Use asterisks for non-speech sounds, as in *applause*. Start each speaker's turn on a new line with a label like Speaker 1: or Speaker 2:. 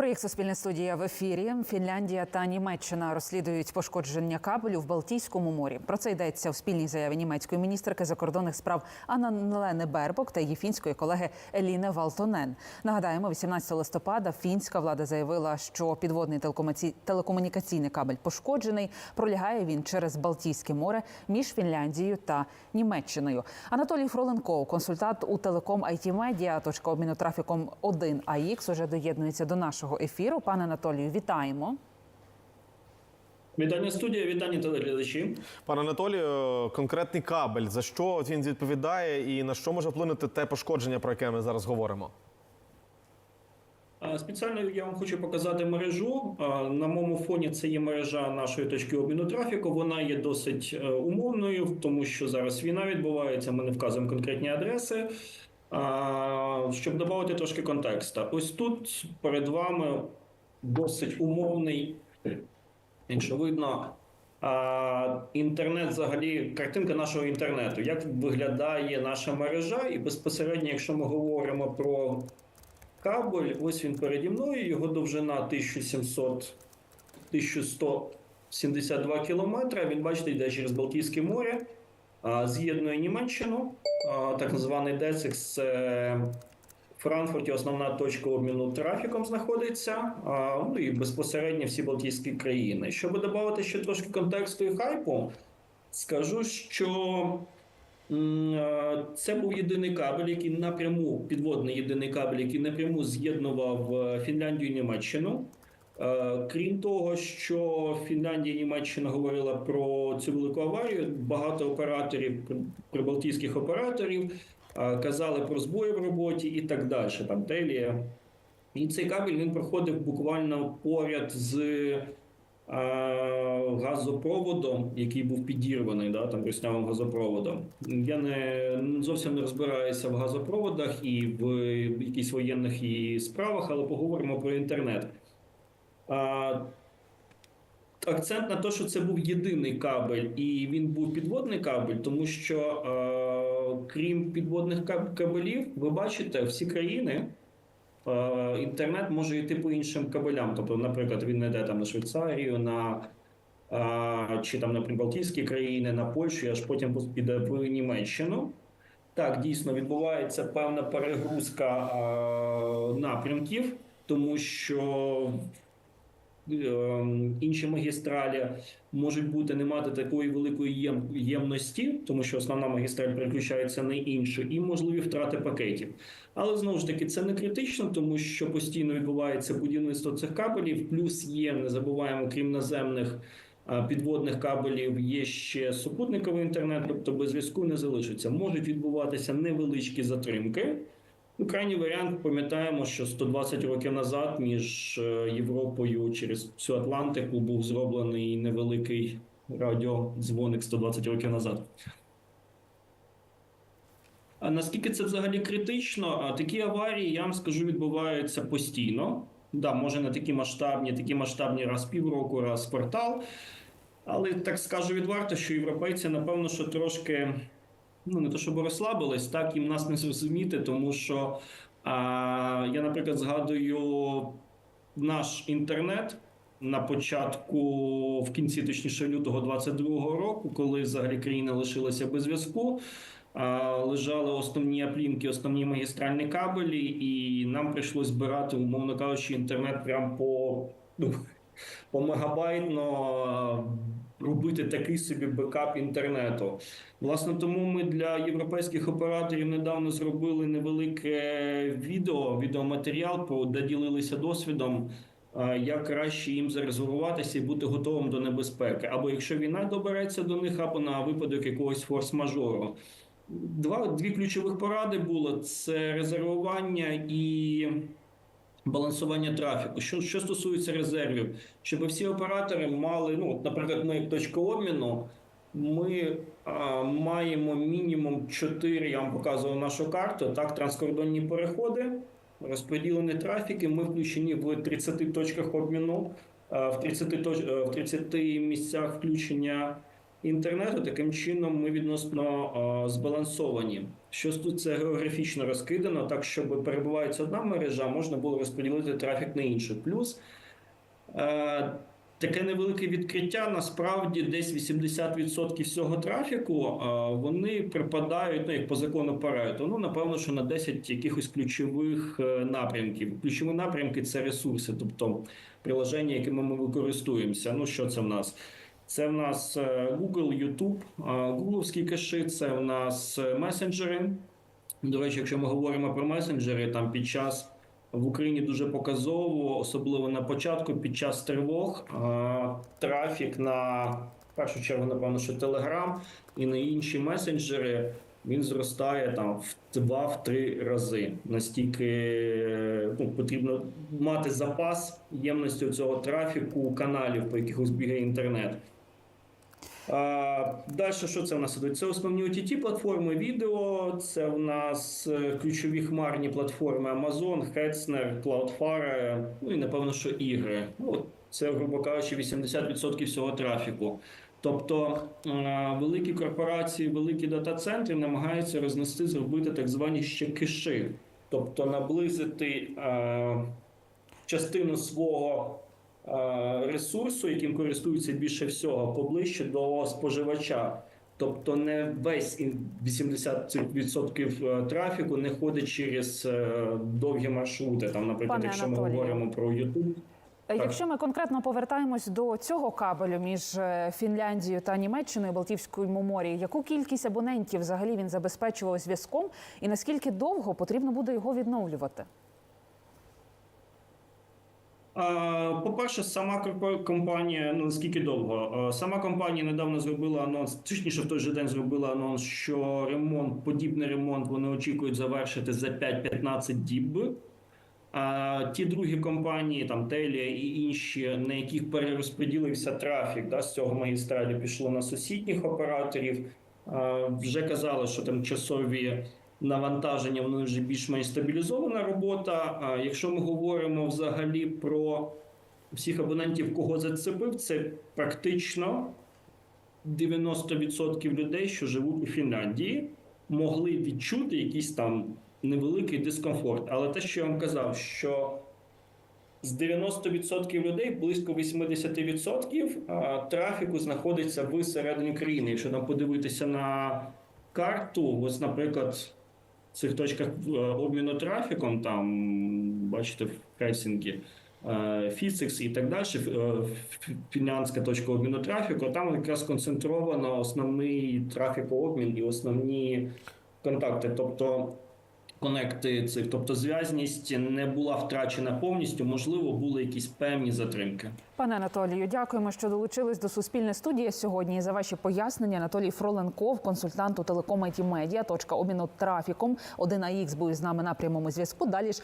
Speaker 1: Проєкт Суспільне студія в ефірі. Фінляндія та Німеччина розслідують пошкодження кабелю в Балтійському морі. Про це йдеться у спільній заяві німецької міністерки закордонних справ Анна Лени Бербок та її фінської колеги Еліни Валтонен. Нагадаємо, 18 листопада фінська влада заявила, що підводний телекомунікаційний кабель пошкоджений. Пролягає він через Балтійське море між Фінляндією та Німеччиною. Анатолій Фроленков, консультант у телеком IT Media, точка обміну трафіком 1 АІКС, уже доєднується до нашого ефіру. Пане Анатолію, вітаємо.
Speaker 2: Вітання студія, вітання телеглядачі.
Speaker 3: Пане Анатолію, конкретний кабель. За що він відповідає і на що може вплинути те пошкодження, про яке ми зараз говоримо?
Speaker 2: Спеціально я вам хочу показати мережу. На моєму фоні це є мережа нашої точки обміну трафіку. Вона є досить е, умовною, тому що зараз війна відбувається. Ми не вказуємо конкретні адреси. Щоб додати трошки контексту, ось тут перед вами досить умовний, якщо видно. Інтернет, взагалі, картинка нашого інтернету. Як виглядає наша мережа, і безпосередньо, якщо ми говоримо про кабель, ось він переді мною, його довжина 1700 1172 кілометри. Він, бачите, йде через Балтійське море, з'єднує Німеччину. Так званий Децикс це в Франкфурті основна точка обміну трафіком знаходиться. Ну і безпосередньо всі Балтійські країни. Щоб додати ще трошки контексту і хайпу, скажу, що Це був єдиний кабель, який напряму підводний єдиний кабель, який напряму з'єднував е, Фінляндію і Німеччину. Е, Крім того, що Фінляндія і Німеччина говорила про цю велику аварію, багато операторів, прибалтійських операторів е, казали про збої в роботі і так далі. Там Телія. І цей кабель він проходив буквально поряд з е, газопроводом, який був підірваний, да, там руснявим газопроводом. Я не зовсім не розбираюся в газопроводах і в якихось воєнних і справах, але поговоримо про інтернет. Акцент на те, що це був єдиний кабель, і він був підводний кабель, тому що е, крім підводних кабелів, ви бачите, всі країни інтернет може йти по іншим кабелям. Тобто, наприклад, він не йде там на Швейцарію, на е, чи там на Прибалтійські країни, на Польщу, аж потім піде в Німеччину. Так, дійсно відбувається певна перегрузка е, напрямків, тому що інші магістралі можуть бути не мати такої великої єм, ємності, тому що основна магістраль переключається на іншу, і можливі втрати пакетів. Але знову ж таки це не критично, тому що постійно відбувається будівництво цих кабелів. Плюс є, не забуваємо, крім наземних підводних кабелів, є ще супутниковий інтернет, тобто без зв'язку не залишиться. Можуть відбуватися невеличкі затримки. Ну, крайній варіант пам'ятаємо, що 120 років назад між е, Європою через всю Атлантику був зроблений невеликий радіодзвоник 120 років назад. А наскільки це взагалі критично? А такі аварії, я вам скажу, відбуваються постійно. Да, може не такі масштабні, такі масштабні раз півроку, раз в квартал. Але так скажу відверто, що європейці, напевно, що трошки ну не то, щоб розслабились, так їм нас не зрозуміти, тому що а, я, наприклад, згадую наш інтернет на початку, в кінці, точніше, лютого 22-го року, коли взагалі країна лишилася без зв'язку. Лежали основні аплінки, основні магістральні кабелі, і нам прийшлось збирати, умовно кажучи, інтернет прямо по, ну, *laughs* по мегабайтно робити такий собі бекап інтернету. Власне, тому ми для європейських операторів недавно зробили невелике відео, відеоматеріал, про де ділилися досвідом, е, як краще їм зарезервуватися і бути готовим до небезпеки. Або якщо війна добереться до них, або на випадок якогось форс-мажору. Два дві ключових поради було: це резервування і балансування трафіку. Що, що стосується резервів, щоб всі оператори мали, ну, наприклад, ми як обміну, ми а, маємо мінімум 4, я вам показував нашу карту, так, транскордонні переходи, розподілені трафіки. Ми включені в 30 точках обміну, в 30, точ, е, в 30 місцях включення інтернету. Таким чином, ми відносно збалансовані. Що тут географічно розкидано, так щоб перебувається одна мережа, можна було розподілити трафік на іншу. Плюс е, таке невелике відкриття. Насправді, десь 80% всього трафіку е, вони припадають ну, як по закону Парето. Ну напевно, що на 10 якихось ключових е, напрямків. Ключові напрямки це ресурси, тобто приложення, якими ми використовуємося. Ну що це в нас? Це в нас е, Google, YouTube, е, гугловські кеші, це в нас е, месенджери. До речі, якщо ми говоримо про месенджери, там під час в Україні дуже показово, особливо на початку, під час тривог, е, трафік на в першу чергу, напевно, що Telegram і на інші месенджери. Він зростає там в два-три рази. Настільки е, ну, потрібно мати запас ємності цього трафіку каналів, по яких ось бігає інтернет. Далі, що це в нас ідуть? Це основні ott платформи відео. Це в нас е, ключові хмарні платформи Amazon, Hetzner, Cloudflare, ну і напевно, що ігри. Ну, це, грубо кажучи, 80% всього трафіку. Тобто е, великі корпорації, великі дата-центри намагаються рознести, зробити так звані ще киши, тобто наблизити е, частину свого ресурсу, яким користуються більше всього, поближче до споживача. Тобто не весь ін- 80% е, трафіку не ходить через е, довгі маршрути. Там, наприклад,
Speaker 1: Пане
Speaker 2: якщо ми говоримо про YouTube.
Speaker 1: Е, Якщо ми конкретно повертаємось до цього кабелю між е, Фінляндією та Німеччиною Балтійському морі, яку кількість абонентів взагалі він забезпечував зв'язком, і наскільки довго потрібно буде його відновлювати?
Speaker 2: А, По-перше, сама компанія, ну наскільки довго? Сама компанія недавно зробила анонс, точніше в той же день зробила анонс, що ремонт, подібний ремонт вони очікують завершити за 5-15 діб. А ті другі компанії, там Телія і інші, на яких перерозподілився трафік, да, з цього магістралі пішло на сусідніх операторів. Вже казали, що там часові навантаження, воно вже більш-менш стабілізована робота. А якщо ми говоримо взагалі про всіх абонентів, кого зацепив, це практично 90% людей, що живуть у Фінляндії, могли відчути якийсь там невеликий дискомфорт. Але те, що я вам казав, що з 90% людей близько 80% трафіку знаходиться в середині країни. Якщо нам подивитися на карту, ось, наприклад, цих точках е, обміну трафіком, там бачите, в Хельсінкі, Фісикс і так далі, е, фінляндська точка обміну трафіку, там якраз концентровано основний трафікообмін і основні контакти. Тобто конекти цих, тобто зв'язність не була втрачена повністю, можливо, були якісь певні затримки.
Speaker 1: Пане Анатолію, дякуємо, що долучились до суспільної студії сьогодні. І за ваші пояснення Анатолій Фроленков, консультант у телекома IT медіа. точка обміну трафіком. 1АХ був з нами на прямому зв'язку. Далі ж